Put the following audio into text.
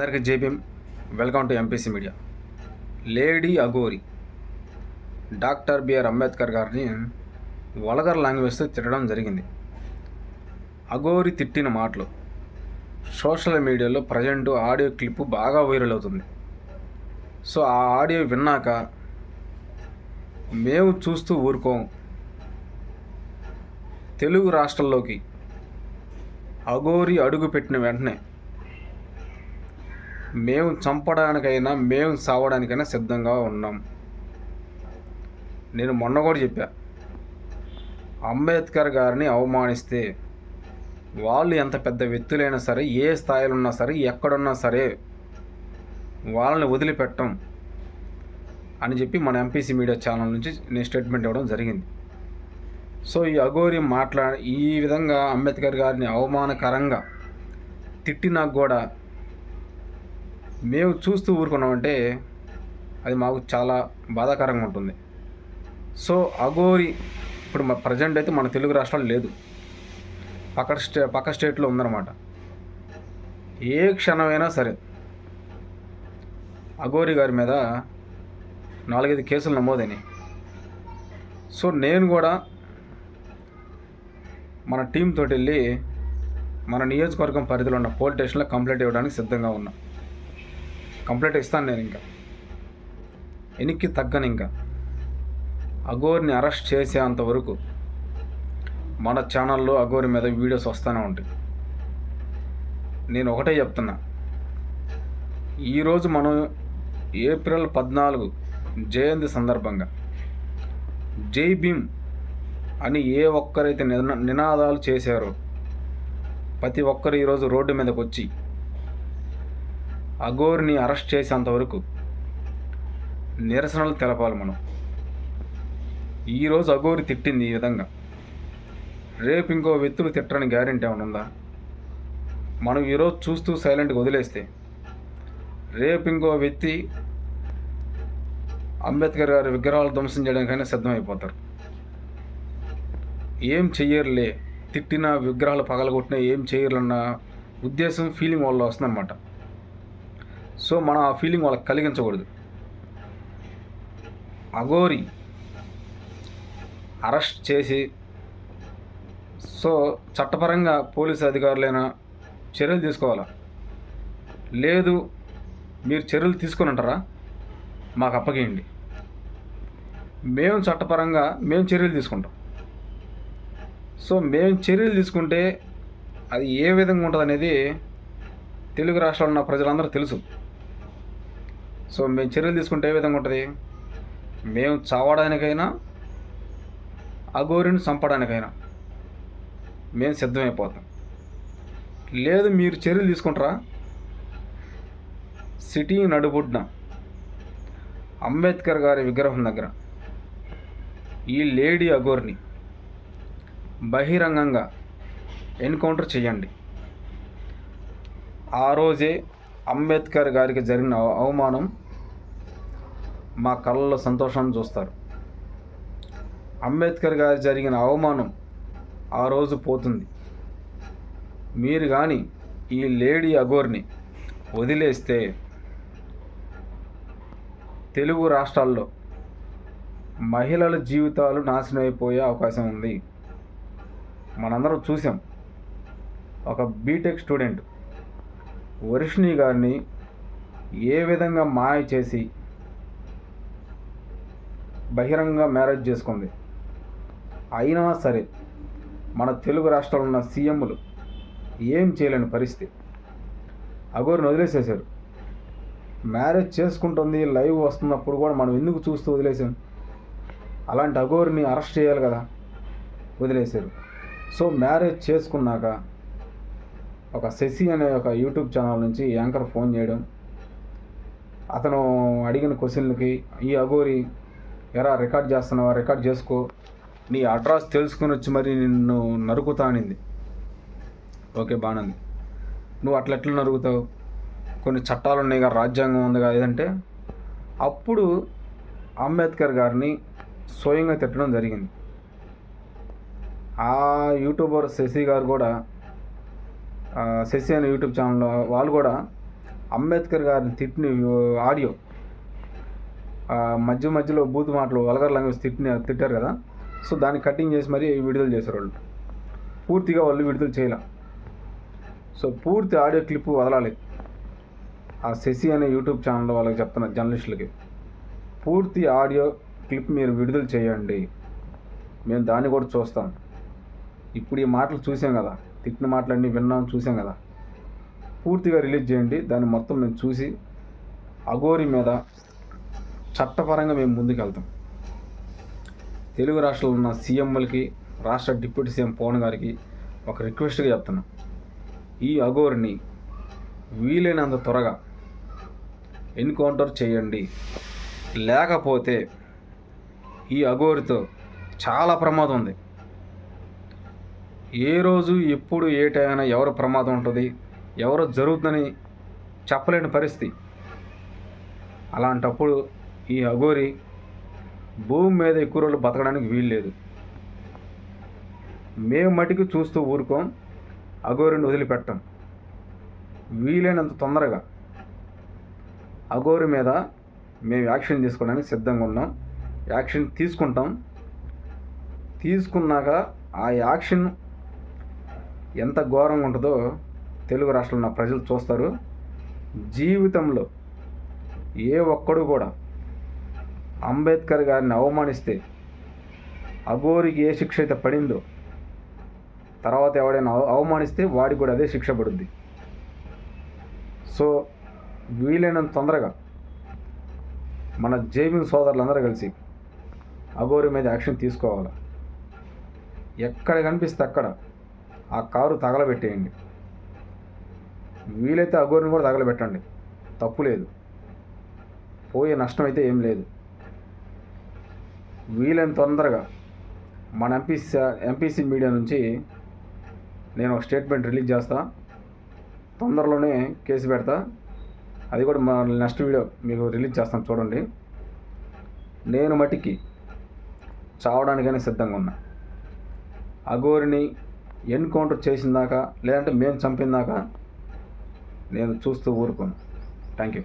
అందరికీ JBM welcome to MPC media lady Aghori doctor B R Ambedkar గారిని vulgar లాంగ్వేజ్తో తిట్టడం జరిగింది. అగోరి తిట్టిన మాటలు సోషల్ మీడియాలో ప్రజెంట్ ఆడియో క్లిప్ బాగా వైరల్ అవుతుంది. సో ఆ ఆడియో విన్నాక మేము చూస్తూ ఊరుకోం. తెలుగు రాష్ట్రాల్లోకి అగోరి అడుగు పెట్టిన వెంటనే మేము చంపడానికైనా మేము సావడానికైనా సిద్ధంగా ఉన్నాం. నేను మొన్న కూడా చెప్పా అంబేద్కర్ గారిని అవమానిస్తే వాళ్ళు ఎంత పెద్ద వ్యక్తులైనా సరే ఏ స్థాయిలో ఉన్నా సరే ఎక్కడున్నా సరే వాళ్ళని వదిలిపెట్టం అని చెప్పి మన ఎంపీసీ మీడియా ఛానల్ నుంచి నేను స్టేట్మెంట్ ఇవ్వడం జరిగింది. సో ఈ అఘోరి మాట్లా ఈ విధంగా అంబేద్కర్ గారిని అవమానకరంగా తిట్టినా కూడా మేము చూస్తూ ఊరుకున్నామంటే అది మాకు చాలా బాధాకరంగా ఉంటుంది. సో అఘోరి ఇప్పుడు మా ప్రజెంట్ అయితే మన తెలుగు రాష్ట్రాలు లేదు. పక్క స్టే పక్క స్టేట్లో ఉందన్నమాట. ఏ క్షణమైనా సరే అఘోరి గారి మీద నాలుగైదు కేసులు నమోదైనాయి. సో నేను కూడా మన టీంతో వెళ్ళి మన నియోజకవర్గం పరిధిలో ఉన్న పోలీస్ స్టేషన్లో కంప్లైంట్ ఇవ్వడానికి సిద్ధంగా ఉన్నా. కంప్లైంట్ ఇస్తాను నేను ఇంకా. ఎనికి తగ్గను ఇంకా అఘోరిని అరెస్ట్ చేసేంత వరకు మన ఛానల్లో అఘోరి మీద వీడియోస్ వస్తూనే ఉంటాయి. నేను ఒకటే చెప్తున్నా. ఈరోజు మనం ఏప్రిల్ పద్నాలుగు జయంతి సందర్భంగా జై భీమ్ అని ఏ ఒక్కరైతే నినాదాలు చేశారో ప్రతి ఒక్కరు ఈరోజు రోడ్డు మీదకి వచ్చి అఘోరిని అరెస్ట్ చేసేంతవరకు నిరసనలు తెలపాలి మనం. ఈరోజు అఘోరి తిట్టింది ఈ విధంగా. రేపు ఇంకో వ్యక్తులు తిట్టని గ్యారెంటీ ఏమైనా ఉందా? మనం ఈరోజు చూస్తూ సైలెంట్గా వదిలేస్తే. రేపు ఇంకో వ్యక్తి అంబేద్కర్ గారి విగ్రహాలు ధ్వంసం చేయడానికైనా సిద్ధమైపోతారు. ఏం చెయ్యరులే. తిట్టిన విగ్రహాలు పగలగొట్టినా ఏం చేయరులన్న ఉద్దేశం ఫీలింగ్ వాళ్ళు వస్తుందన్నమాట. సో మనం ఆ ఫీలింగ్ వాళ్ళకి కలిగించకూడదు. అఘోరి అరెస్ట్ చేసి సో చట్టపరంగా పోలీసు అధికారులైనా చర్యలు తీసుకోవాలా? లేదు మీరు చర్యలు తీసుకొని ఉంటారా మాకు అప్పగేయండి మేము చట్టపరంగా మేము చర్యలు తీసుకుంటాం. సో మేము చర్యలు తీసుకుంటే అది ఏ విధంగా ఉంటుంది అనేది తెలుగు రాష్ట్రాల్లో ఉన్న ప్రజలందరూ తెలుసు. సో మేము చర్యలు తీసుకుంటే ఏ విధంగా ఉంటుంది? మేము చావడానికైనా అఘోరిని చంపడానికైనా మేము సిద్ధమైపోతాం. లేదు మీరు చర్యలు తీసుకుంటారా? సిటీ నడుబుడ్న అంబేద్కర్ గారి విగ్రహం దగ్గర ఈ లేడీ అఘోర్ని బహిరంగంగా ఎన్కౌంటర్ చేయండి. ఆ రోజే అంబేద్కర్ గారికి జరిగిన అవమానం మా కళ్ళలో సంతోషాన్ని చూస్తారు. అంబేద్కర్ గారి జరిగిన అవమానం ఆ రోజు పోతుంది. మీరు కానీ ఈ లేడీ అగోర్ని వదిలేస్తే తెలుగు రాష్ట్రాల్లో మహిళల జీవితాలు నాశనం అయిపోయే అవకాశం ఉంది. మనందరం చూసాం ఒక బీటెక్ స్టూడెంట్ వర్షిణి గారిని ఏ విధంగా మాయ చేసి బహిరంగ మ్యారేజ్ చేసుకుంది? అయినా సరే మన తెలుగు రాష్ట్రాల్లో ఉన్న సీఎంలు ఏం చేయలేని పరిస్థితి. అగోరిని వదిలేసేసారు మ్యారేజ్ చేసుకుంటుంది లైవ్ వస్తున్నప్పుడు కూడా మనం ఎందుకు చూస్తూ వదిలేసాం అలాంటి అగోరిని అరెస్ట్ చేయాలి కదా వదిలేశారు. సో మ్యారేజ్ చేసుకున్నాక ఒక శశి అనే ఒక యూట్యూబ్ ఛానల్ నుంచి యాంకర్ ఫోన్ చేయడం. అతను అడిగిన క్వశ్చన్లకి ఈ అగోరి ఎరా రికార్డ్ చేస్తున్నావా? రికార్డ్ చేసుకో. నీ అడ్రస్ తెలుసుకుని వచ్చి మరి నిన్ను నరుకుతానింది ఓకే బాగుంది. నువ్వు అట్లా ఎట్లా నరుగుతావు కొన్ని చట్టాలు ఉన్నాయి కదా రాజ్యాంగం ఉంది కదా ఏదంటే? అప్పుడు అంబేద్కర్ గారిని స్వయంగా తిట్టడం జరిగింది. ఆ యూట్యూబర్ శశి గారు కూడా శశి అనే యూట్యూబ్ ఛానల్లో వాళ్ళు కూడా అంబేద్కర్ గారిని తిట్టిన ఆడియో మధ్య మధ్యలో బూత్ మాటలు వలగర్ లాంగ్వేజ్ తిట్టిన తిట్టారు కదా. సో దాన్ని కటింగ్ చేసి మరీ విడుదల చేశారు వాళ్ళు. పూర్తిగా వాళ్ళు విడుదల చేయలే. సో పూర్తి ఆడియో క్లిప్ వదలాలి. ఆ శశి అనే యూట్యూబ్ ఛానల్ వాళ్ళకి చెప్తున్న జర్నలిస్టులకి పూర్తి ఆడియో క్లిప్ మీరు విడుదల చేయండి. మేము దాన్ని కూడా చూస్తాం. ఇప్పుడు ఈ మాటలు చూసాం కదా. తిట్టిన మాటలన్నీ విన్నాం చూసాం కదా. పూర్తిగా రిలీజ్ చేయండి. దాన్ని మొత్తం మేము చూసి అఘోరి మీద చట్టపరంగా మేము ముందుకెళ్తాం. తెలుగు రాష్ట్రంలో ఉన్న సీఎంలకి రాష్ట్ర డిప్యూటీ సీఎం పవన్ గారికి ఒక రిక్వెస్ట్గా చెప్తున్నాం. ఈ అఘోరిని వీలైనంత త్వరగా ఎన్కౌంటర్ చేయండి. లేకపోతే ఈ అఘోరితో చాలా ప్రమాదం ఉంది. ఏ రోజు ఎప్పుడు ఏ టైనా ఎవరు ప్రమాదం ఉంటుంది ఎవరు జరుగుతుందని చెప్పలేని పరిస్థితి. అలాంటప్పుడు ఈ అఘోరి భూమి మీద ఎక్కువ రోజులు బతకడానికి వీలు లేదు. మేము మటుకు చూస్తూ ఊరుకోం అఘోరిని వదిలిపెట్టం. వీలైనంత తొందరగా. అఘోరి మీద మేము యాక్షన్ తీసుకోవడానికి సిద్ధంగా ఉన్నాం. యాక్షన్ తీసుకుంటాం. తీసుకున్నాక ఆ యాక్షన్ ఎంత ఘోరంగా ఉంటుందో తెలుగు రాష్ట్రంలో ఉన్న ప్రజలు చూస్తారు. జీవితంలో ఏ ఒక్కడు కూడా అంబేద్కర్ గారిని అవమానిస్తే అఘోరికి ఏ శిక్ష అయితే పడిందో తర్వాత ఎవడైనా అవ- అవమానిస్తే వాడికి కూడా అదే శిక్ష పడుద్ది. సో వీలైనంత తొందరగా మన జైమింగ్ సోదరులందరూ కలిసి అఘోరి మీద యాక్షన్ తీసుకోవాలి? ఎక్కడ కనిపిస్తే అక్కడ ఆ కారు తగలబెట్టేయండి. వీలైతే అఘోరిని కూడా తగలబెట్టండి. తప్పు లేదు. పోయే నష్టం అయితే ఏం లేదు. వీలైన తొందరగా మన ఎంపీసీ ఎంపీసీ మీడియా నుంచి నేను ఒక స్టేట్మెంట్ రిలీజ్ చేస్తా. తొందరలోనే కేసు పెడతా. అది కూడా మా నెక్స్ట్ వీడియో మీకు రిలీజ్ చేస్తాను చూడండి. నేను మట్టికి చావడానికైనా సిద్ధంగా ఉన్నా. అఘోరిని ఎన్కౌంటర్ చేసిన లేదంటే మేము చంపిందాకా నేను చూస్తూ ఊరుకోను. Thank you.